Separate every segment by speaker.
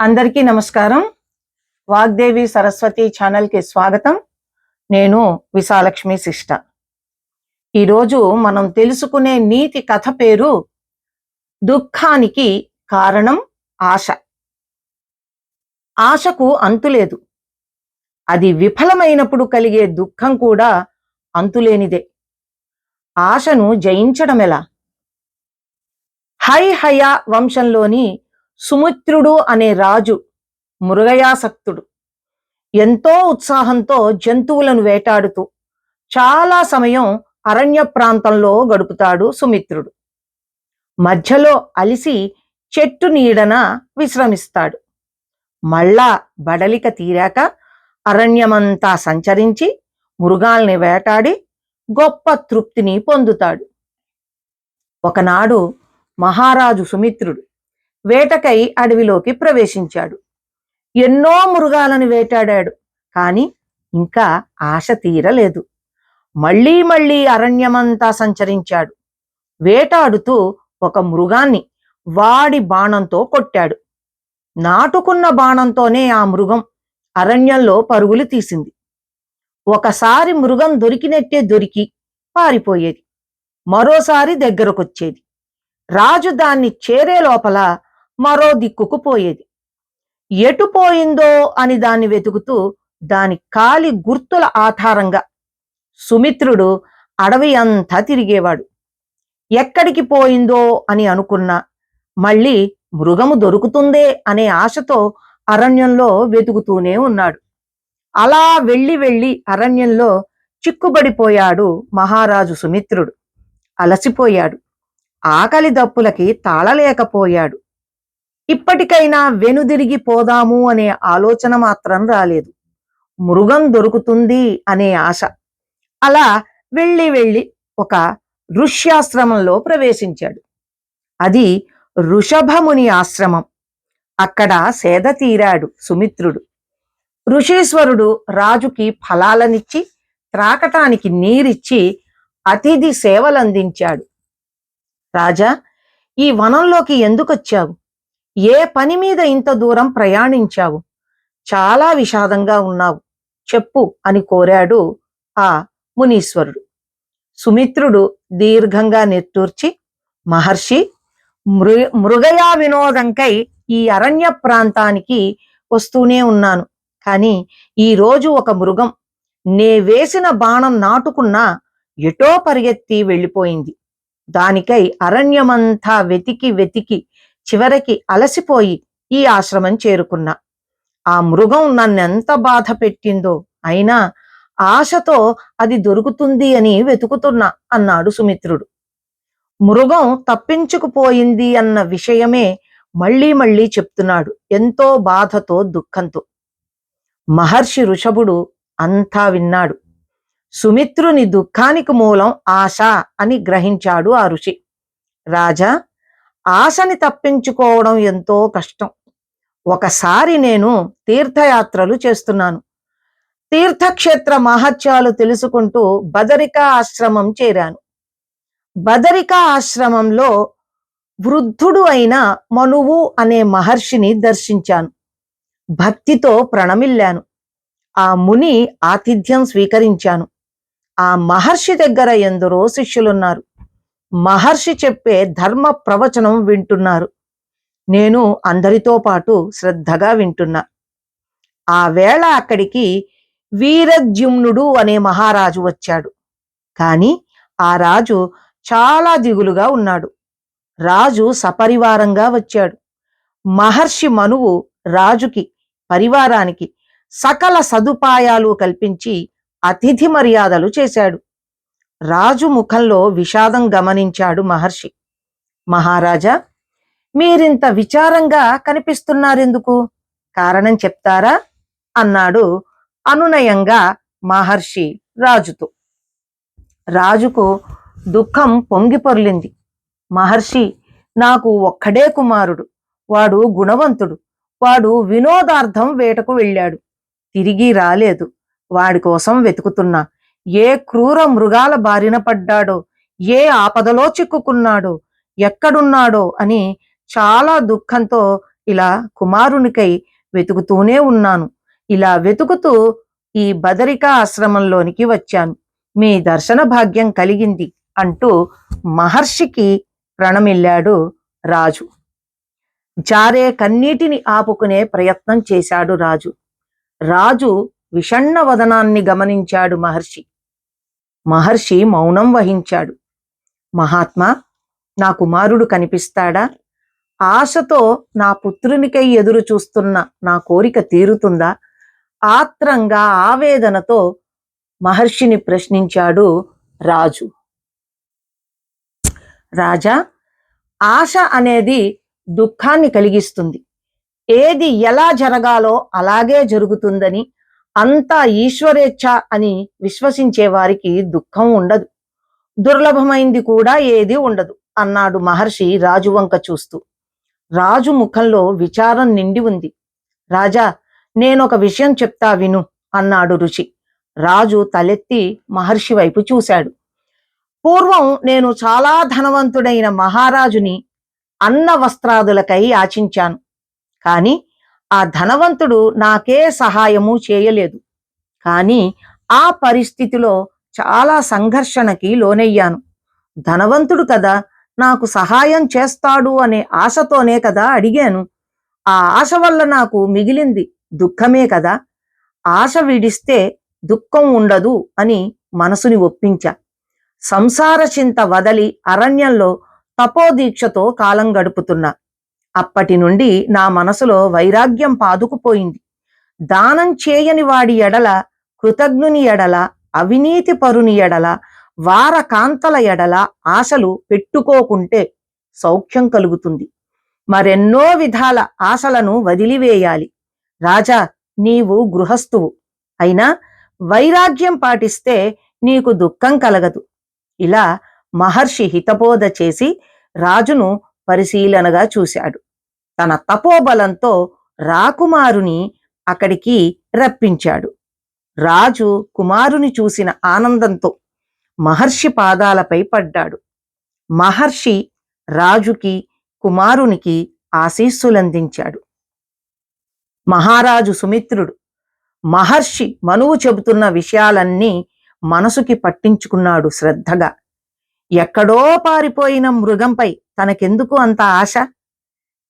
Speaker 1: అందరికీ నమస్కారం. వాగ్దేవి సరస్వతి ఛానల్కి స్వాగతం. నేను విశాలక్ష్మి శిష్ట. ఈరోజు మనం తెలుసుకునే నీతి కథ పేరు దుఃఖానికి కారణం ఆశ. ఆశకు అంతులేదు అది విఫలమైనప్పుడు కలిగే దుఃఖం కూడా అంతులేనిదే. ఆశను జయించడం ఎలా హై హయా వంశంలోని సుమిత్రుడు అనే రాజు మృగయాసక్తుడు. ఎంతో ఉత్సాహంతో జంతువులను వేటాడుతూ చాలా సమయం అరణ్య ప్రాంతంలో గడుపుతాడు సుమిత్రుడు. మధ్యలో అలిసి చెట్టు నీడన విశ్రమిస్తాడు. మళ్ళా బడలిక తీరాక అరణ్యమంతా సంచరించి మృగాల్ని వేటాడి గొప్ప తృప్తిని పొందుతాడు. ఒకనాడు మహారాజు సుమిత్రుడు వేటకై అడవిలోకి ప్రవేశించాడు. ఎన్నో మృగాలను వేటాడాడు కాని ఇంకా ఆశ తీరలేదు. మళ్ళీ మళ్ళీ అరణ్యమంతా సంచరించాడు. వేటాడుతూ ఒక మృగాన్ని వాడి బాణంతో కొట్టాడు. నాటుకున్న బాణంతోనే ఆ మృగం అరణ్యంలో పరుగులు తీసింది. ఒకసారి మృగం దొరికినట్టే దొరికి పారిపోయేది. మరోసారి దగ్గరకొచ్చేది. రాజు దాన్ని చేరే లోపల మరో దిక్కుకు పోయేది. ఎటు పోయిందో అని దాన్ని వెతుకుతూ దాని కాలి గుర్తుల ఆధారంగా సుమిత్రుడు అడవి అంతా తిరిగేవాడు. ఎక్కడికి పోయిందో అని అనుకున్నా మళ్ళీ మృగము దొరుకుతుందే అనే ఆశతో అరణ్యంలో వెతుకుతూనే ఉన్నాడు. అలా వెళ్ళి వెళ్ళి అరణ్యంలో చిక్కుబడిపోయాడు మహారాజు సుమిత్రుడు. అలసిపోయాడు. ఆకలి దప్పులకి తాళలేకపోయాడు. ఇప్పటికైనా వెనుదిరిగి పోదాము అనే ఆలోచన మాత్రం రాలేదు. మృగం దొరుకుతుంది అనే ఆశ. అలా వెళ్ళి వెళ్ళి ఒక ఋష్యాశ్రమంలో ప్రవేశించాడు. అది ఋషభముని ఆశ్రమం. అక్కడ సేద తీరాడు సుమిత్రుడు. ఋషీశ్వరుడు రాజుకి ఫలాలనిచ్చి త్రాకటానికి నీరిచ్చి అతిథి సేవలందించాడు. రాజా ఈ వనంలోకి ఎందుకొచ్చావు? ఏ పని మీద ఇంత దూరం ప్రయాణించావు? చాలా విషాదంగా ఉన్నావు. చెప్పు అని కోరాడు ఆ మునీశ్వరుడు. సుమిత్రుడు దీర్ఘంగా నెట్టూర్చి మహర్షి మృ మృగయా వినోదంకై ఈ అరణ్య ప్రాంతానికి వస్తూనే ఉన్నాను. కానీ ఈ రోజు ఒక మృగం నే వేసిన బాణం నాటుకున్నా ఎటో పరిగెత్తి వెళ్ళిపోయింది. దానికై అరణ్యమంతా వెతికి వెతికి చివరికి అలసిపోయి ఈ ఆశ్రమం చేరుకున్నా. ఆ మృగం నన్నెంత బాధ పెట్టిందో అయినా ఆశతో అది దొరుకుతుంది అని వెతుకుతున్నా అన్నాడు సుమిత్రుడు. మృగం తప్పించుకుపోయింది అన్న విషయమే మళ్ళీ మళ్ళీ చెప్తున్నాడు ఎంతో బాధతో దుఃఖంతో. మహర్షి ఋషభుడు అంతా విన్నాడు. సుమిత్రుని దుఃఖానికి మూలం ఆశ అని గ్రహించాడు ఆ ఋషి. రాజా ఆశని తప్పించుకోవడం ఎంతో కష్టం. ఒకసారి నేను తీర్థయాత్రలు చేస్తున్నాను. తీర్థక్షేత్ర మహత్యాలు తెలుసుకుంటూ బదరికా ఆశ్రమం చేరాను. బదరికా ఆశ్రమంలో వృద్ధుడు అయిన మనువు అనే మహర్షిని దర్శించాను. భక్తితో ప్రణమిల్లాను. ఆ ముని ఆతిథ్యం స్వీకరించాను. ఆ మహర్షి దగ్గర ఎందరో శిష్యులున్నారు. మహర్షి చెప్పే ధర్మ ప్రవచనం వింటున్నారు. నేను అందరితో పాటు శ్రద్ధగా వింటున్నా. ఆ వేళ అక్కడికి వీరద్యుమ్నుడు అనే మహారాజు వచ్చాడు. కాని ఆ రాజు చాలా దిగులుగా ఉన్నాడు. రాజు సపరివారంగా వచ్చాడు. మహర్షి మనువు రాజుకి పరివారానికి సకల సదుపాయాలు కల్పించి అతిథి మర్యాదలు చేశాడు. రాజు ముఖంలో విషాదం గమనించాడు మహర్షి. మహారాజా మీరింత విచారంగా కనిపిస్తున్నారెందుకు? కారణం చెప్తారా? అన్నాడు అనునయంగా మహర్షి రాజుతో. రాజుకు దుఃఖం పొంగి పొర్లింది. మహర్షి నాకు ఒక్కడే కుమారుడు. వాడు గుణవంతుడు. వాడు వినోదార్థం వేటకు వెళ్ళాడు. తిరిగి రాలేదు. వాడి కోసం వెతుకుతున్నా. ఏ క్రూర మృగాల బారిన పడ్డాడో ఏ ఆపదలో చిక్కుకున్నాడో ఎక్కడున్నాడో అని చాలా దుఃఖంతో ఇలా కుమారునికై వెతుకుతూనే ఉన్నాను. ఇలా వెతుకుతూ ఈ బదరికా ఆశ్రమంలోనికి వచ్చాను. మీ దర్శన భాగ్యం కలిగింది అంటూ మహర్షికి ప్రణమిల్లాడు రాజు. జారే కన్నీటిని ఆపుకునే ప్రయత్నం చేశాడు రాజు. రాజు విషణ్ణ వదనాన్ని గమనించాడు మహర్షి. మహర్షి మౌనం వహించాడు. మహాత్మా నా కుమారుడు కనిపిస్తాడా? ఆశతో నా పుత్రునికై ఎదురు చూస్తున్న నా కోరిక తీరుతుందా? ఆత్రంగా ఆవేదనతో మహర్షిని ప్రశ్నించాడు రాజు. రాజా ఆశ అనేది దుఃఖాన్ని కలిగిస్తుంది. ఏది ఎలా జరగాలో అలాగే జరుగుతుందని అంతా ఈశ్వరేచ్ఛ అని విశ్వసించే వారికి దుఃఖం ఉండదు. దుర్లభమైంది కూడా ఏది ఉండదు అన్నాడు మహర్షి రాజు వంక చూస్తూ. రాజు ముఖంలో విచారం నిండి ఉంది. రాజా నేనొక విషయం చెప్తా విను అన్నాడు రుచి రాజు తలెత్తి మహర్షి వైపు చూశాడు. పూర్వం నేను చాలా ధనవంతుడైన మహారాజుని అన్న వస్త్రాదులకై ఆచించాను కానీ ఆ ధనవంతుడు నాకే సహాయము చేయలేదు. కానీ ఆ పరిస్థితిలో చాలా సంఘర్షణకి లోనయ్యాను. ధనవంతుడు కదా నాకు సహాయం చేస్తాడు అనే ఆశతోనే కదా అడిగాను. ఆ ఆశ వల్ల నాకు మిగిలింది దుఃఖమే కదా. ఆశ విడిస్తే దుఃఖం ఉండదు అని మనసుని ఒప్పించా. సంసార చింత వదలి అరణ్యంలో తపోదీక్షతో కాలం గడుపుతున్నా. అప్పటి నుండి నా మనసులో వైరాగ్యం పాదుకుపోయింది. దానం చేయని వాడి ఎడల కృతజ్ఞుని ఎడల అవినీతి పరుని ఎడల వారకాంతల ఎడల ఆశలు పెట్టుకోకుంటే సౌఖ్యం కలుగుతుంది. మరెన్నో విధాల ఆశలను వదిలివేయాలి. రాజా నీవు గృహస్థువు. అయినా వైరాగ్యం పాటిస్తే నీకు దుఃఖం కలగదు. ఇలా మహర్షి హితబోధ చేసి రాజును పరిశీలనగా చూశాడు. తన తపోబలంతో రాకుమారుని అక్కడికి రప్పించాడు. రాజు కుమారుని చూసిన ఆనందంతో మహర్షి పాదాలపై పడ్డాడు. మహర్షి రాజుకి కుమారునికి ఆశీస్సులందించాడు. మహారాజు సుమిత్రుడు మహర్షి మనువు చెబుతున్న విషయాలన్నీ మనసుకి పట్టించుకున్నాడు శ్రద్ధగా. ఎక్కడో పారిపోయిన మృగంపై తనకెందుకు అంత ఆశ?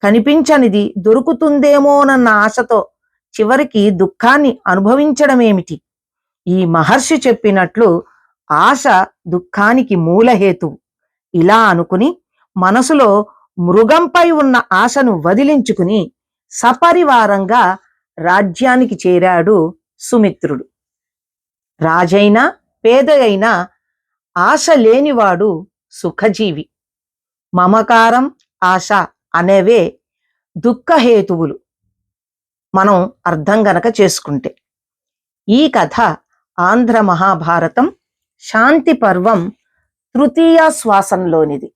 Speaker 1: కనిపించనిది దొరుకుతుందేమోనన్న ఆశతో చివరికి దుఃఖాన్ని అనుభవించడమేమిటి? ఈ మహర్షి చెప్పినట్లు ఆశ దుఃఖానికి మూలహేతువు ఇలా అనుకుని మనసులో మృగంపై ఉన్న ఆశను వదిలించుకుని సపరివారంగా రాజ్యానికి చేరాడు సుమిత్రుడు. రాజైనా పేదయైనా ఆశ లేనివాడు సుఖజీవి. మమకారం ఆశ అనేవే దుఃఖహేతువులు మనం అర్థం గనక చేసుకుంటే. ఈ కథ ఆంధ్ర మహాభారతం శాంతి పర్వం తృతీయ శ్వాసంలోనిది.